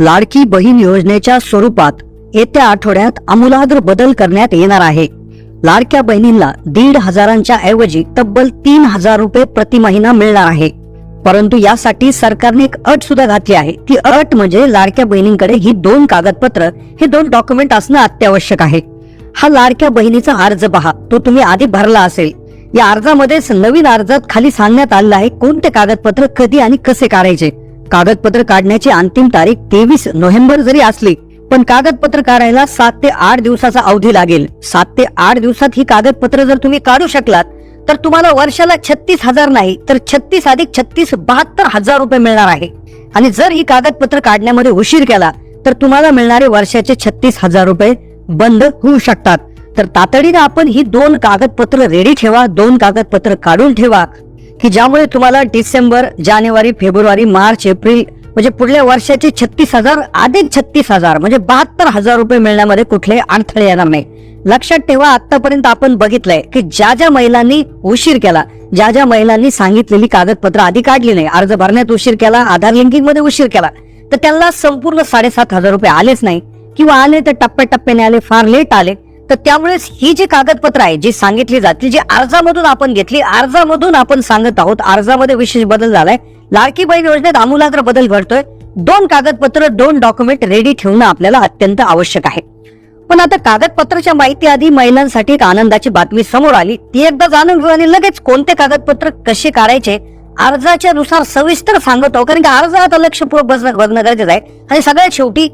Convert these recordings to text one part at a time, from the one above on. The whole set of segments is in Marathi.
लाडकी बहीण योजनेच्या स्वरूपात येत्या आठवड्यात आमूलाग्र बदल करण्यात येणार आहे. लाडक्या बहिणींना दीड हजारांच्या ऐवजी तब्बल तीन हजार रुपये प्रति महिना मिळणार आहे. परंतु यासाठी सरकारने एक अट सुद्धा घातली आहे. ती अट म्हणजे लाडक्या बहिणींकडे ही दोन कागदपत्र हे दोन डॉक्युमेंट असणं अत्यावश्यक आहे. हा लाडक्या बहिणीचा अर्ज पहा. तो तुम्ही आधी भरला असेल. या अर्जामध्येच नवीन अर्जात खाली सांगण्यात आलेलं आहे कोणते कागदपत्र कधी आणि कसे काढायचे. कागदपत्र काढण्याची अंतिम तारीख तेवीस नोव्हेंबर जरी असली पण कागदपत्र काढायला सात ते आठ दिवसाचा अवधी लागेल. सात ते आठ दिवसात ही कागदपत्र जर तुम्ही काढू शकलात तर तुम्हाला वर्षाला छत्तीस हजार नाही तर छत्तीस अधिक छत्तीस बहात्तर हजार रुपये मिळणार आहे. आणि जर ही कागदपत्र काढण्यामध्ये उशीर केला तर तुम्हाला मिळणारे वर्षाचे छत्तीस हजार रुपये बंद होऊ शकतात. तर तातडीने आपण ही दोन कागदपत्र रेडी ठेवा दोन कागदपत्र काढून ठेवा की ज्यामुळे तुम्हाला डिसेंबर जानेवारी फेब्रुवारी मार्च एप्रिल म्हणजे पुढल्या वर्षाचे छत्तीस हजार अधिक छत्तीस हजार म्हणजे बहात्तर हजार रुपये मिळण्यामध्ये कुठले अडथळे येणार नाही. लक्षात ठेवा आतापर्यंत आपण बघितलंय की ज्या ज्या महिलांनी उशीर केला ज्या ज्या महिलांनी सांगितलेली कागदपत्र आधी काढली नाही अर्ज भरण्यात उशीर केला आधार लिंकिंगमध्ये उशीर केला तर त्यांना संपूर्ण साडेसात हजार रुपये आलेच नाही. किंवा आले तर टप्प्याटप्प्याने आले फार लेट आले. तर त्यामुळेच ही जी कागदपत्र आहे जी सांगितली जातील जी अर्जामधून आपण घेतली अर्जामधून आपण सांगत आहोत अर्जामध्ये विशेष बदल झालाय. लाडकी बहीण योजनेत आमूलाग्र बदल घडतोय. दोन कागदपत्र दोन डॉक्युमेंट रेडी ठेवणं आपल्याला अत्यंत आवश्यक आहे. पण आता कागदपत्राच्या माहिती आधी महिलांसाठी एक आनंदाची बातमी समोर आली. ती एकदा जाणून घेऊ आणि लगेच कोणते कागदपत्र कसे काढायचे अर्जाच्या नुसार सविस्तर सांगतो कारण की अर्ज आता लक्षपूर्वक बसणं बघणं गरजेचं आहे. आणि सगळ्यात शेवटी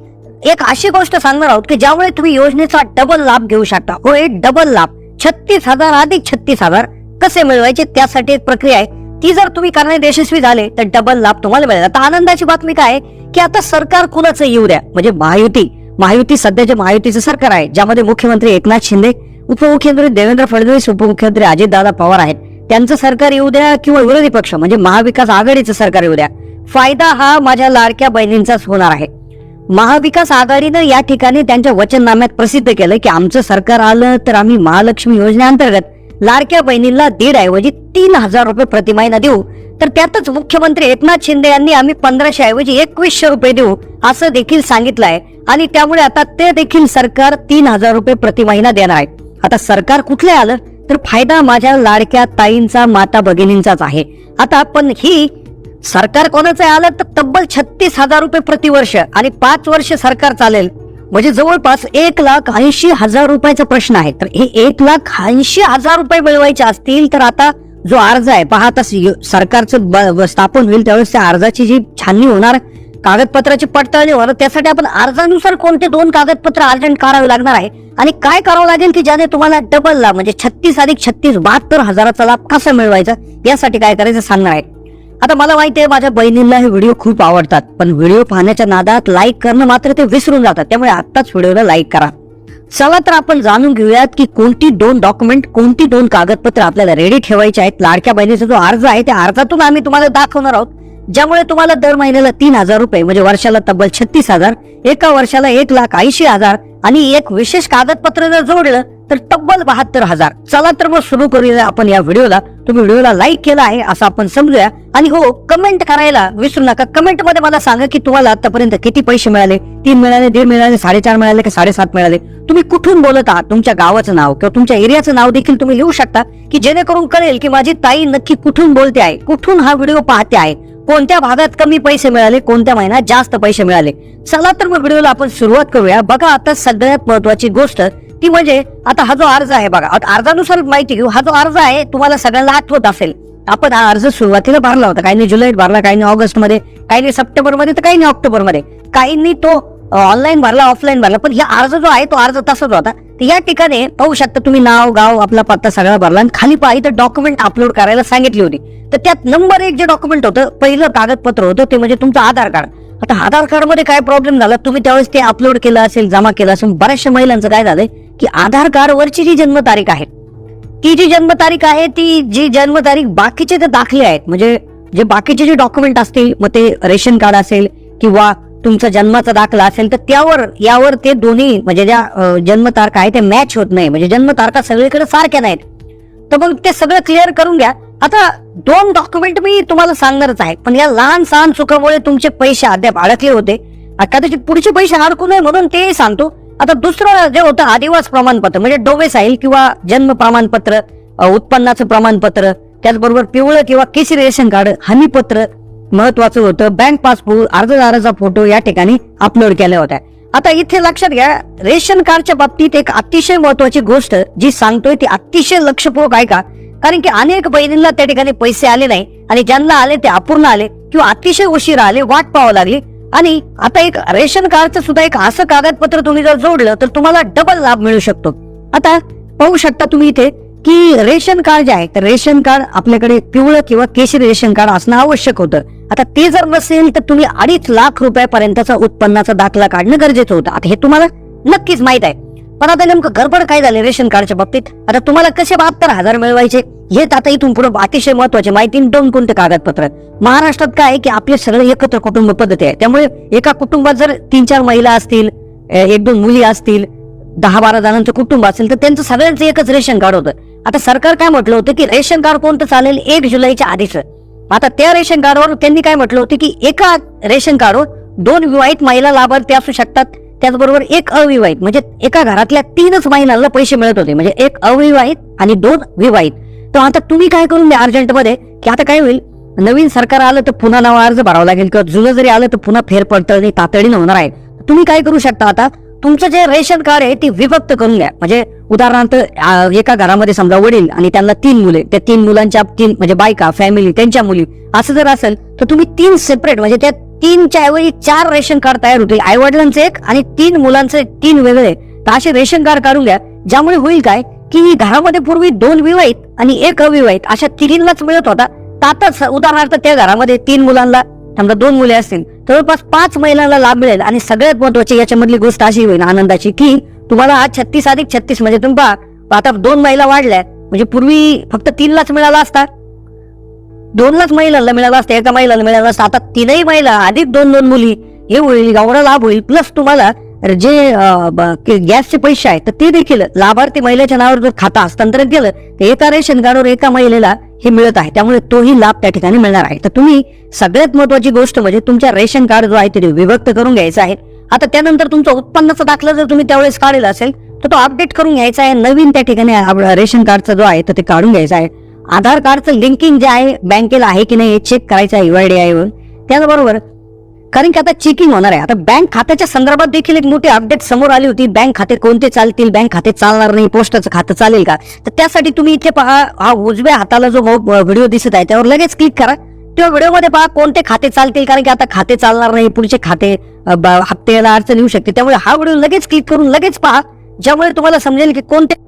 एक अशी गोष्ट सांगणार आहोत की ज्यामुळे तुम्ही योजनेचा डबल लाभ घेऊ शकता. हो एक डबल लाभ. छत्तीस हजार अधिक छत्तीस हजार कसे मिळवायचे त्यासाठी एक प्रक्रिया आहे. ती जर तुम्ही करण्यात यशस्वी झाले तर डबल लाभ तुम्हाला मिळेल. आता आनंदाची बातमी काय आहे? की आता सरकार कुणाचं येऊ द्या. म्हणजे महायुती. महायुती सध्याचे महायुतीचं सरकार आहे ज्यामध्ये मुख्यमंत्री एकनाथ शिंदे उपमुख्यमंत्री देवेंद्र फडणवीस उपमुख्यमंत्री अजितदादा पवार आहेत. त्यांचं सरकार येऊ द्या किंवा विरोधी पक्ष म्हणजे महाविकास आघाडीचं सरकार येऊ द्या. फायदा हा माझ्या लाडक्या बहिणींचाच होणार आहे. महाविकास आघाडीनं या ठिकाणी त्यांच्या वचननाम्यात प्रसिद्ध केलं की आमचं सरकार आलं तर आम्ही महालक्ष्मी योजनेअंतर्गत लाडक्या बहिणीला दीड ऐवजी तीन हजार रुपये प्रति महिना देऊ. तर त्यातच मुख्यमंत्री एकनाथ शिंदे यांनी आम्ही पंधराशे ऐवजी एकवीसशे रुपये देऊ असं देखील सांगितलं आहे आणि त्यामुळे आता ते देखील सरकार तीन हजार रुपये प्रति महिना देणार आहे. आता सरकार कुठले आलं तर फायदा माझ्या लाडक्या ताईंचा माता भगिनींचाच आहे. आता पण ही सरकार कोणाचं आलं तर तब्बल छत्तीस हजार रुपये प्रतिवर्ष आणि पाच वर्ष सरकार चालेल. म्हणजे जवळपास एक लाख ऐंशी हजार रुपयाचा प्रश्न आहे तर हे एक लाख ऐंशी हजार रुपये मिळवायचे असतील तर आता जो अर्ज आहे पहा आता सरकारचं ब- स्थापन होईल त्यावेळेस त्या अर्जाची जी छाननी होणार कागदपत्राची पडताळणी होणार त्यासाठी आपण अर्जानुसार कोणते दोन कागदपत्र अर्जंट करावे लागणार आहे आणि काय करावं लागेल की ज्याने तुम्हाला डबल लाभ म्हणजे छत्तीस अधिक छत्तीस बहात्तर हजाराचा लाभ कसा मिळवायचा यासाठी काय करायचं सांगणार आहे. आता मला माहिती आहे माझ्या बहिणींना हे व्हिडिओ खूप आवडतात. पण व्हिडिओ पाहण्याच्या नादात लाईक करणं मात्र ते विसरून जातात. त्यामुळे आत्ताच व्हिडिओला लाईक करा. चला तर आपण जाणून घेऊयात की कोणती दोन डॉक्युमेंट कोणती दोन कागदपत्र आपल्याला रेडी ठेवायचे आहेत. लाडक्या बहिणीचा जो अर्ज आहे त्या अर्जातून आम्ही तुम्हाला दाखवणार आहोत. ज्यामुळे तुम्हाला दर महिन्याला तीन हजार रुपये म्हणजे वर्षाला तब्बल छत्तीस हजार एका वर्षाला एक लाख ऐंशी हजार आणि एक विशेष कागदपत्र जर जोडलं तर तब्बल बहात्तर हजार. चला तर मग सुरू करूया आपण या व्हिडिओला. तुम्ही व्हिडिओला लाईक केला आहे असं आपण समजूया. आणि हो कमेंट करायला विसरू नका. कमेंटमध्ये मला सांगा की तुम्हाला आतापर्यंत किती पैसे मिळाले? तीन मिळाले दीड मिळाले साडेचार मिळाले की साडेसात मिळाले? तुम्ही कुठून बोलत आहात? तुमच्या गावाचं नाव किंवा तुमच्या एरियाचं नाव देखील तुम्ही लिहू शकता की जेणेकरून कळेल की माझी ताई नक्की कुठून बोलते आहे कुठून हा व्हिडिओ पाहते आहे कोणत्या भागात कमी पैसे मिळाले कोणत्या महिन्यात जास्त पैसे मिळाले. चला तर मग व्हिडिओला आपण सुरुवात करूया. बघा आता सगळ्यात महत्वाची गोष्ट ती म्हणजे आता हा जो अर्ज आहे बघा आता अर्जानुसार माहिती घेऊ. हा जो अर्ज आहे तुम्हाला सगळ्यांना आठवत असेल. आपण हा अर्ज सुरुवातीला भरला होता. काहींनी जुलैत भरला काहींनी ऑगस्टमध्ये काहींनी सप्टेंबरमध्ये तर काहींनी ऑक्टोबरमध्ये काहींनी तो ऑनलाईन भरला ऑफलाईन भरला. पण हा अर्ज जो आहे तो अर्ज तसाच होता. तर या ठिकाणी पाहू शकता तुम्ही नाव गाव आपला पत्ता सगळा भरला. आणि खाली पाहिजे तर डॉक्युमेंट अपलोड करायला सांगितली होती. तर त्यात नंबर एक जे डॉक्युमेंट होतं पहिलं कागदपत्र होतं ते म्हणजे तुमचं आधार कार्ड आता आधार कार्डमध्ये काय प्रॉब्लेम झाला? तुम्ही त्यावेळेस ते अपलोड केलं असेल जमा केलं असेल. बऱ्याचशा महिलांचं काय झालंय? की आधार कार्ड वरची जी जन्मतारीख आहे ती जी जन्मतारीख आहे ती जी जन्मतारीख बाकीचे जे दाखले आहेत म्हणजे जे बाकीचे जे डॉक्युमेंट असतील मग ते रेशन कार्ड असेल किंवा तुमचा जन्माचा दाखला असेल तर त्यावर यावर ते दोन्ही म्हणजे ज्या जन्मतारखा आहे ते मॅच होत नाही. म्हणजे जन्मतारखा सगळीकडे सारख्या नाहीत. तर मग ते सगळं क्लिअर करून घ्या. आता दोन डॉक्युमेंट मी तुम्हाला सांगणारच आहे. पण या लहान सहान चुकामुळे तुमचे पैसे अद्याप अडकले होते. कदाचित पुढचे पैसे अडकू नये म्हणून ते सांगतो. आता दुसरं जे होतं आदिवास प्रमाणपत्र म्हणजे डोमेसाईल किंवा जन्म प्रमाणपत्र उत्पन्नाचं प्रमाणपत्र त्याचबरोबर पिवळं किंवा केसरी रेशन कार्ड हमीपत्र महत्वाचं होतं बँक पासबुक अर्जदाराचा फोटो या ठिकाणी अपलोड केल्या होत्या. आता इथे लक्षात घ्या रेशन कार्डच्या बाबतीत एक अतिशय महत्वाची गोष्ट जी सांगतोय ती अतिशय लक्षपूर्वक आहे का कारण की अनेक बहिणींना त्या ठिकाणी पैसे आले नाही आणि ज्यांना आले ते अपूर्ण आले किंवा अतिशय उशीर आले वाट पाहावं लागली. आणि आता एक रेशन कार्डचं सुद्धा एक असं कागदपत्र तुम्ही जर जोडलं तर तुम्हाला डबल लाभ मिळू शकतो. आता पाहू शकता तुम्ही इथे की रेशन कार्ड जे आहे तर रेशन कार्ड आपल्याकडे पिवळं किंवा केशरी रेशन कार्ड असणं आवश्यक होतं. आता ते जर नसेल तर तुम्ही अडीच लाख रुपयापर्यंतचा उत्पन्नाचा दाखला काढणं गरजेचं होतं. आता हे तुम्हाला नक्कीच माहीत आहे. पण आता नेमकं गडबड काय झाले रेशन कार्डच्या बाबतीत? आता तुम्हाला कसे बहात्तर हजार मिळवायचे? हेच आता इथून पुढे अतिशय महत्त्वाचे माहिती दोन कोणते कागदपत्र. महाराष्ट्रात काय आहे की आपले सगळे एकत्र कुटुंब पद्धती आहे. त्यामुळे एका कुटुंबात जर तीन चार महिला असतील एक दोन मुली असतील दहा बारा जणांचं कुटुंब असेल तर त्यांचं सगळ्यांचं एकच रेशन कार्ड होतं. आता सरकार काय म्हटलं होतं की रेशन कार्ड कोणतं चालेल? एक जुलैच्या आधीच. आता त्या रेशन कार्डवर त्यांनी काय म्हटलं होतं की एका रेशन कार्डवर दोन विवाहित महिला लाभार्थी असू शकतात. त्याचबरोबर एक अविवाहित म्हणजे एका घरातल्या तीनच महिलांना पैसे मिळत होते. म्हणजे एक अविवाहित आणि दोन विवाहित. तर आता तुम्ही काय करून द्या अर्जंटमध्ये? की आता काय होईल? नवीन सरकार आलं तर पुन्हा नवा अर्ज भरावा लागेल किंवा जुनं जरी आलं तर पुन्हा फेरपडतळणी तातडीनं होणार आहे. तुम्ही काय करू शकता आता? तुमचं जे रेशन कार्ड आहे ते विभक्त करून घ्या म्हणजे उदाहरणार्थ एका घरामध्ये समजा वडील आणि त्यांना तीन मुले त्या तीन मुलांच्या तीन म्हणजे बायका फॅमिली त्यांच्या मुली असं जर असेल तर तुम्ही तीन सेपरेट म्हणजे त्या तीनच्या ऐवजी चार रेशन कार्ड तयार होतील. आई वडिलांचे एक आणि तीन मुलांचे तीन वेगळे. तर असे रेशन कार्ड काढून घ्या ज्यामुळे होईल काय? की घरामध्ये पूर्वी दोन विवाहित आणि एक अविवाहित अशा तिघींनाच मिळत होता. तातच उदाहरणार्थ त्या घरामध्ये तीन मुलांना समजा दोन मुले असतील जवळपास पाच महिलांना लाभ मिळेल आणि सगळ्यात महत्वाची याच्यामधली गोष्ट अशी होईल आनंदाची की तुम्हाला आज छत्तीस अधिक छत्तीस म्हणजे तुम्ही पहा आता दोन महिला वाढल्या म्हणजे पूर्वी फक्त तीनलाच मिळाला असता. दोनलाच महिलांना मिळाला असता एका महिलाला मिळाला असता आता तीनही महिला अधिक दोन दोन मुली हे होईल एवढा लाभ होईल प्लस तुम्हाला जे गॅसचे पैसे आहेत तर ते देखील लाभार्थी महिलेच्या नावावर जर खाता हस्तांतरित केलं तर एका रेशन कार्डवर एका महिलेला हे मिळत आहे. त्यामुळे तोही लाभ त्या ठिकाणी मिळणार आहे. तर तुम्ही सगळ्यात महत्वाची गोष्ट म्हणजे तुमच्या रेशन कार्ड जो आहे ते विभक्त करून घ्यायचा आहे. आता त्यानंतर तुमचा उत्पन्नाचा दाखला जर तुम्ही त्यावेळेस काढलेला असेल तर तो अपडेट करून घ्यायचा आहे. नवीन त्या ठिकाणी रेशन कार्डचा जो आहे तर ते काढून घ्यायचा आहे. आधार कार्डचं लिंकिंग जे आहे बँकेला आहे की नाही हे चेक करायचं आहे युआयडी वर त्याचबरोबर कारण की आता चेकिंग होणार आहे. आता बँक खात्याच्या संदर्भात देखील एक मोठी अपडेट समोर आली होती. बँक खाते कोणते चालतील? बँक खाते चालणार नाही. पोस्टाचं खातं चालेल का? तर त्यासाठी तुम्ही इथे पहा हा उजव्या हाताला जो व्हिडिओ दिसत आहे त्यावर लगेच क्लिक करा. तेव्हा व्हिडिओमध्ये पहा कोणते खाते चालतील? कारण की आता खाते चालणार नाही. पुढचे खाते हप्त्याला ब- अडचण येऊ शकते. त्यामुळे हा व्हिडिओ लगेच क्लिक करून लगेच पहा ज्यामुळे तुम्हाला समजेल की कोणते